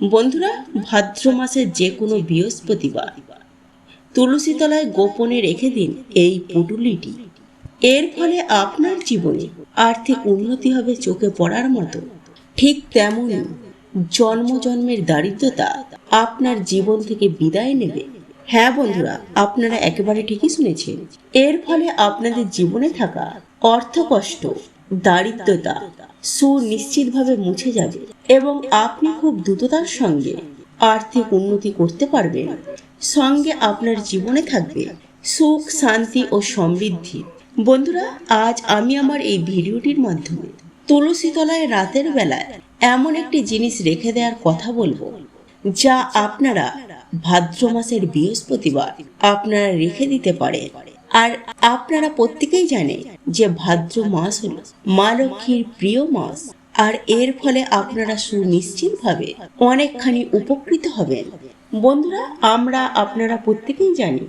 বন্ধুরা, ভাদ্র মাসের যে কোনো বৃহস্পতিবার তুলসী তলায় গোপনে রেখে দিন এই পুটুলিটি। এর ফলে আপনার জীবনে আর্থিক উন্নতি হবে চোখে পড়ার মতো। ঠিক তেমনই জন্ম জন্মের দারিদ্রতা আপনার জীবন থেকে বিদায় নেবে। হ্যাঁ বন্ধুরা, আপনারা একেবারে ঠিকই শুনেছেন। এর ফলে আপনাদের জীবনে থাকা অর্থকষ্ট, দারিদ্রতা সুনিশ্চিতভাবে মুছে যাবে। এবং আপনি খুব দ্রুততার সঙ্গে আর্থিক উন্নতি করতে পারবেন। সঙ্গে আপনার জীবনে থাকবে সুখ, শান্তি ও সমৃদ্ধি। বন্ধুরা, আজ আমি আমার এই ভিডিওটির মাধ্যমে তুলসী তলায় রাতের বেলায় এমন একটি জিনিস রেখে দেওয়ার কথা বলব, যা আপনারা ভাদ্র মাসের বৃহস্পতিবার আপনারা রেখে দিতে পারেন। আর আপনারা প্রত্যেকেই জানে যে ভাদ্র মাস হলো মা লক্ষ্মীর প্রিয় মাস। আর এর ফলে আপনারা সুনিশ্চিতভাবে অনেকখানি উপকৃত হবেন। বন্ধুরা, আমরা আপনারা প্রত্যেকেই জানি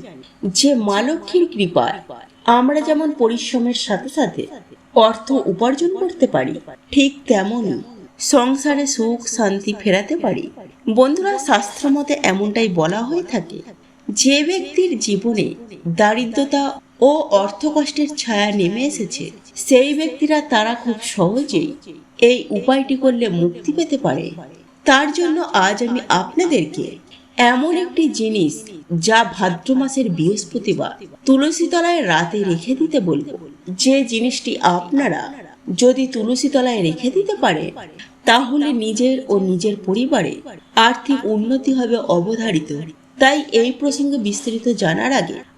যে মা লক্ষ্মীর কৃপায় আমরা যেমন পরিশ্রমের সাথে সাথে অর্থ উপার্জন করতে পারি, ঠিক তেমনই সংসারে সুখ, শান্তি ফেরাতে পারি। বন্ধুরা, শাস্ত্র মতে এমনটাই বলা হয়ে থাকে, যে ব্যক্তির জীবনে দারিদ্রতা ও অর্থকষ্টের ছায়া নেমে এসেছে। সেই ব্যক্তিরা তারা খুব সহজেই এই উপায়টি করলে মুক্তি পেতে পারে। তার জন্য আজ আমি আপনাদেরকে এমন একটি জিনিস যা ভাদ্র মাসের বৃহস্পতিবার তুলসী তলায় রাতে রেখে দিতে বলব। যে জিনিসটি আপনারা যদি তুলসী তলায় রেখে দিতে পারে, তাহলে নিজের ও নিজের পরিবারে আর্থিক উন্নতি হবে অবধারিত। তাই এই প্রসঙ্গে বিস্তারিত জানার আগে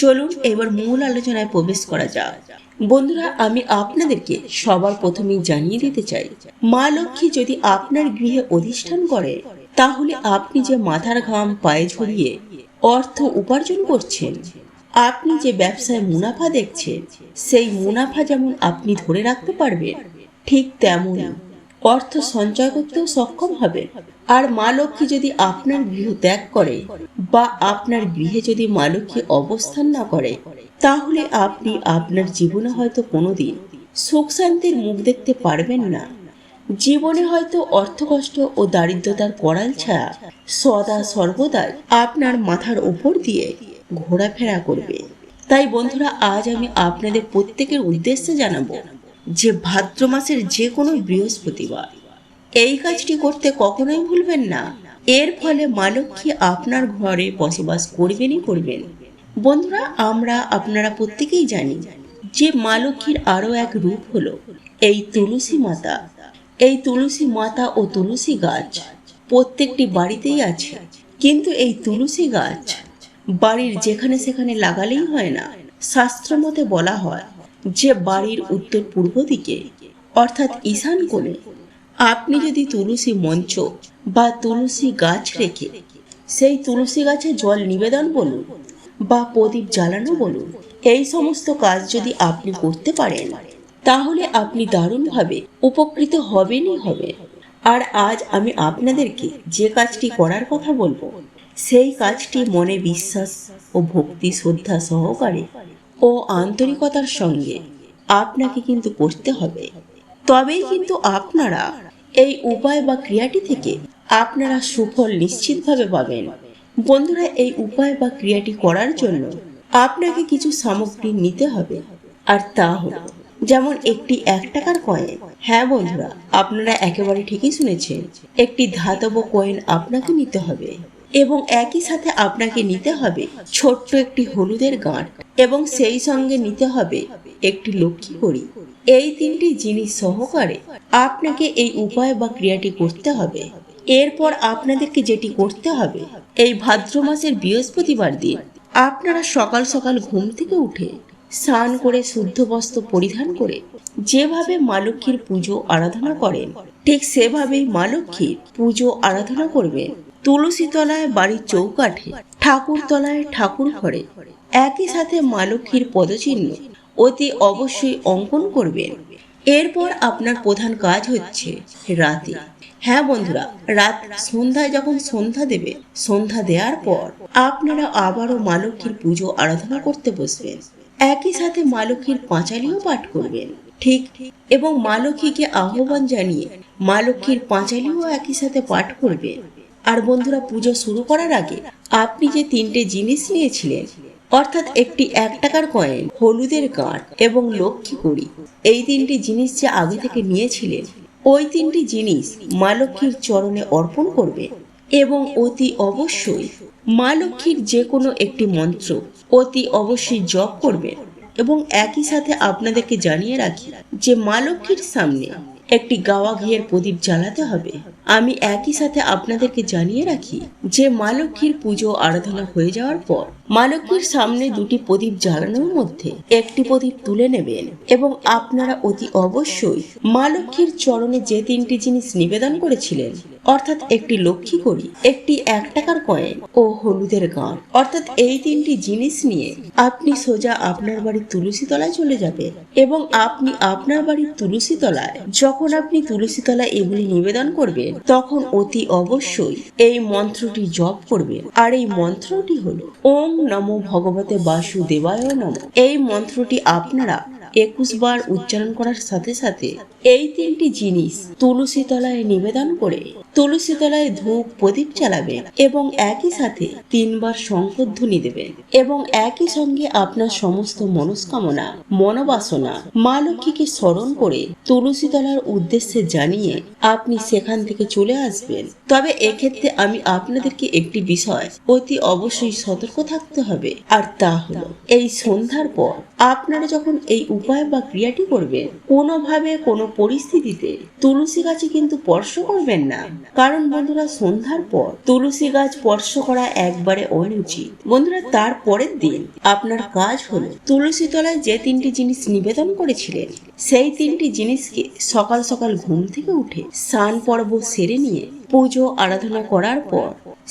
চলুন এবার মূল আলোচনায় প্রবেশ করা যাক। বন্ধুরা, আমি আপনাদেরকে সবার প্রথমেই জানিয়ে দিতে চাই, মা লক্ষ্মী যদি আপনার গৃহে অধিষ্ঠান করে, তাহলে আপনি যে মাথার ঘাম পায়ে ঝরিয়ে অর্থ উপার্জন করছেন, আপনি যে ব্যবসায় মুনাফা দেখছেন, সেই মুনাফা যেমন আপনি ধরে রাখতে পারবেন, ঠিক তেমনই অর্থ সঞ্চয় করতেও সক্ষম হবে। আর মা লক্ষ্মী যদি আপনার গৃহ ত্যাগ করে বা আপনার গৃহে যদি মা লক্ষ্মী অবস্থান না করে, তাহলে আপনি আপনার জীবনে হয়তো কোনোদিন সুখ শান্তির মুখ দেখতে পারবেন না। জীবনে হয়তো অর্থকষ্ট ও দারিদ্রতার করাল ছায়া সদা সর্বদাই আপনার মাথার উপর দিয়ে ঘোরাফেরা করবে। তাই বন্ধুরা, আজ আমি আপনাদের প্রত্যেকের উদ্দেশ্যে জানাব যে ভাদ্র মাসের যে কোনো বৃহস্পতিবার। এই কাজটি করতে কখনোই ভুলবেন না। এর ফলে মা আপনার ঘরে বসবাস করবেনই করবেন। বন্ধুরা, আমরা আপনারা প্রত্যেকেই জানি যে মা লক্ষ্মীর আরও এক রূপ হলো এই তুলসী মাতা। এই তুলসী মাতা ও তুলসী গাছ প্রত্যেকটি বাড়িতেই আছে। কিন্তু এই তুলসী গাছ বাড়ির যেখানে সেখানে লাগালেই হয় না। শাস্ত্র মতে বলা হয় যে বাড়ির উত্তর পূর্ব দিকে, অর্থাৎ ঈশান কোণে, আপনি যদি তুলসী মঞ্চ বা তুলসী গাছ রেখে সেই তুলসী গাছে জল নিবেদন বলুন বা প্রদীপ জ্বালানো বলুন, এই সমস্ত কাজ যদি আপনি করতে পারেন, তাহলে আপনি দারুণভাবে উপকৃত হবেনই হবে। আর আজ আমি আপনাদেরকে যে কাজটি করার কথা বলব, সেই কাজটি মনে বিশ্বাস ও ভক্তি শ্রদ্ধা সহকারে ও আন্তরিকতার সঙ্গে আপনাকে কিন্তু করতে হবে। তবেই কিন্তু আপনারা এই উপায় বা ক্রিয়াটি থেকে আপনারা সুফল নিশ্চিতভাবে পাবেন। বন্ধুরা, এই উপায় বা ক্রিয়াটি করার জন্য আপনাকে কিছু সামগ্রী নিতে হবে। আর তা হলো, যেমন একটি এক টাকার কয়েন হ্যাঁ বন্ধুরা, আপনারা একেবারে ঠিকই শুনেছেন, একটি ধাতব কয়েন আপনাকে নিতে হবে। এবং একই সাথে আপনাকে নিতে হবে ছোট্ট একটি হলুদের গাঁট এবং সেই সঙ্গে নিতে হবে একটি লক্ষ্মী করি এই তিনটি জিনিস সহকারে আপনাকে এই উপায় বা ক্রিয়াটি করতে হবে। এরপর আপনাদেরকে যেটি করতে হবে, এই ভাদ্র মাসের বৃহস্পতিবার দিন আপনারা সকাল সকাল ঘুম থেকে উঠে স্নান করে শুদ্ধ বস্ত্র পরিধান করে যেভাবে মা লক্ষ্মীর পুজো আরাধনা করেন, ঠিক সেভাবেই মা লক্ষ্মীর পুজো আরাধনা করবেন। তুলসী তলায় বাড়ির চৌকাঠে ঠাকুর তলায় ঠাকুর ঘরে। একই সাথে মা লক্ষ্মীর পদচিহ্ন অতি অবশ্যই অঙ্কন করবেন। এরপর আপনার প্রধান কাজ হচ্ছে রাতে। হ্যাঁ বন্ধুরা, রাত সন্ধ্যায় যখন সন্ধ্যা দেবে, সন্ধ্যা দেওয়ার পর আপনারা আবারও মা লক্ষ্মীর পুজো আরাধনা করতে বসবেন। একই সাথে মা লক্ষ্মীর পাঁচালিও পাঠ করবেন। ঠিক, এবং মা লক্ষ্মীকে আহ্বান জানিয়ে মা লক্ষ্মীর পাঁচালিও একই সাথে পাঠ করবেন। আর বন্ধুরা পুজো শুরু করার আগে আপনি যে তিনটে জিনিস নিয়েছিলেন, অর্থাৎ একটি এক টাকার কয়েন হলুদের কাঠ এবং লক্ষ্মী কুড়ি, এই তিনটি জিনিস যে আগে থেকে নিয়েছিলেন, ওই তিনটি জিনিস মা লক্ষ্মীর চরণে অর্পণ করবে এবং অতি অবশ্যই মা লক্ষ্মীর যে কোনো একটি মন্ত্র অতি অবশ্যই জপ করবেন এবং একই সাথে আপনাদেরকে জানিয়ে রাখি যে মা লক্ষ্মীর সামনে একটি গাওয়া ঘিয়ের প্রদীপ জ্বালাতে হবে। আমি একই সাথে আপনাদেরকে জানিয়ে রাখি যে মা লক্ষ্মীর পুজো আরাধনা হয়ে যাওয়ার পর মা সামনে দুটি প্রদীপ জ্বালানোর মধ্যে একটি প্রদীপ তুলে নেবেন এবং আপনারা অতি অবশ্যই মা চরণে যে তিনটি জিনিস নিবেদন করেছিলেন, অর্থাৎ একটি লক্ষ্মী করি একটি এক টাকার কয়েন ও হলুদের গান অর্থাৎ এই তিনটি জিনিস নিয়ে আপনি সোজা আপনার বাড়ির তুলসী তলায় চলে যাবেন এবং আপনি আপনার বাড়ির তুলসী তলায়, যখন আপনি তুলসী তলায় এগুলি নিবেদন করবেন, তখন অতি অবশ্যই এই মন্ত্রটি জপ করবেন। আর এই মন্ত্রটি হলো, ওম নমো ভগবতে বাসুদেবায় নম। এই মন্ত্রটি আপনারা একুশ বার উচ্চারণ করার সাথে সাথে এই তিনটি জিনিস তুলসী তলায় নিবেদন করে তুলসী তলায় ধূপ প্রদীপ চালাবেন এবং একই সাথে তিনবার শঙ্করধ্বনি দেবেন এবং একই সঙ্গে আপনার সমস্ত মনস্কামনা, মনোবাসনা, মা লক্ষ্মীকে স্মরণ করে তুলসী তলার উদ্দেশ্যে জানিয়ে আপনি সেখান থেকে চলে আসবেন। তবে এক্ষেত্রে আমি আপনাদেরকে একটি বিষয় অতি অবশ্যই সতর্ক থাকতে হবে। আর তা হলো, এই সন্ধ্যার পর আপনারা যখন এই উপায় বা ক্রিয়াটি করবেন। কোনোভাবে, কোনো পরিস্থিতিতে তুলসী গাছে কিন্তু স্পর্শ করবেন না। কারণ বন্ধুরা, সন্ধ্যার পর তুলসী গাছ স্পর্শ করা একবারে অনুচিত। বন্ধুরা, তার পরের দিন আপনার কাজ হলো তুলসী তলায় যে তিনটি জিনিস নিবেদন করেছিলেন, সেই তিনটি জিনিসকে সকাল সকাল ঘুম থেকে উঠে স্নান পর্ব সেরে নিয়ে পুজো, আরাধনা করার পর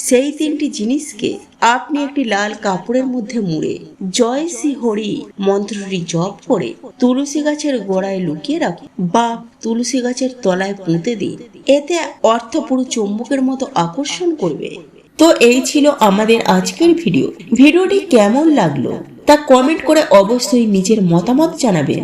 সেই তিনটি জিনিসকে আপনি একটি লাল কাপড়ের মধ্যে মুড়ে, জয় শ্রী হরি মন্ত্রটি জপ করে তুলসী গাছের গোড়ায় লুকিয়ে রাখুন বা তুলসী গাছের তলায় পুঁতে দিন। এতে অর্থ পুরো চুম্বকের মতো আকর্ষণ করবে। তো এই ছিল আমাদের আজকের ভিডিও। ভিডিওটি কেমন লাগল তা কমেন্ট করে অবশ্যই নিজের মতামত জানাবেন।